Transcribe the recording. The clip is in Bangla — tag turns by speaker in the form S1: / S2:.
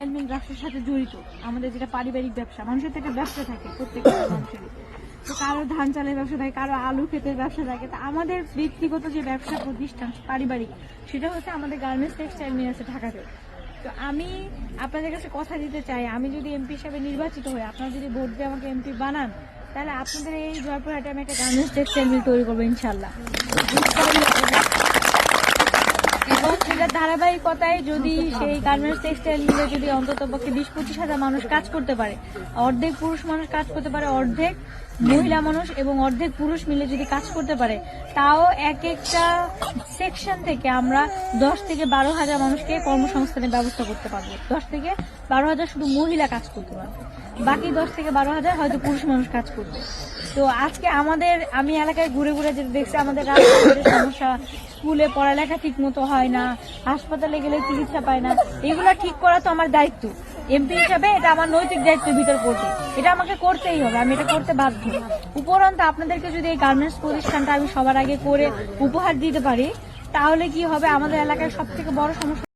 S1: টেক্সটাইল ব্যবসার সাথে জড়িত। আমাদের যেটা পারিবারিক ব্যবসা, মানুষের একটা ব্যবসা থাকে প্রত্যেকটা মানুষেরই। তো কারও ধান চালের ব্যবসা থাকে, কারও আলু ক্ষেতের ব্যবসা থাকে। তো আমাদের ব্যক্তিগত যে ব্যবসা প্রতিষ্ঠান, পারিবারিক, সেটা হচ্ছে আমাদের গার্মেন্টস টেক্সটাইল মিল আছে ঢাকাতে। তো আমি আপনাদের কাছে কথা দিতে চাই, আমি যদি এমপি হিসাবে নির্বাচিত হই, আপনারা যদি ভোট দিয়ে আমাকে এমপি বানান, তাহলে আপনাদের এই জয়পুরহাটে আমি একটা গার্মেন্টস টেক্সটাইল মিল তৈরি করব ইনশাল্লাহ ধারাবাহিকতায় যদি সেই গার্মেন্টস টেক্সটাইল মিলে যদি অন্তত পক্ষে বিশ পঁচিশ হাজার মানুষ কাজ করতে পারে, অর্ধেক পুরুষ মানুষ কাজ করতে পারে, অর্ধেক মহিলা মানুষ এবং অর্ধেক পুরুষ মিলে যদি কাজ করতে পারে, তাও এক একটা সেকশন থেকে আমরা দশ থেকে বারো হাজার মানুষকে কর্মসংস্থানের ব্যবস্থা করতে পারব। দশ থেকে বারো হাজার শুধু মহিলা কাজ করতে পারবে। বাকি দশ থেকে বারো হাজার হয়তো পুরুষ মানুষ কাজ করবে। তো আজকে আমাদের, আমি এলাকায় ঘুরে ঘুরে যেটা দেখছি আমাদের রাস্তাঘাটের সমস্যা, স্কুলে পড়ালেখা ঠিক মতো হয় না, হাসপাতালে গেলে চিকিৎসা পায় না, এগুলো ঠিক করা তো আমার দায়িত্ব। এমপি হিসাবে এটা আমার নৈতিক দায়িত্বের ভিতর পড়ছে এটা আমাকে করতেই হবে, আমি এটা করতে বাধ্য। উপরন্ত আপনাদেরকে যদি এই গার্মেন্টস প্রতিষ্ঠানটা আমি সবার আগে করে উপহার দিতে পারি, তাহলে কি হবে? আমাদের এলাকায় সব থেকে বড় সমস্যা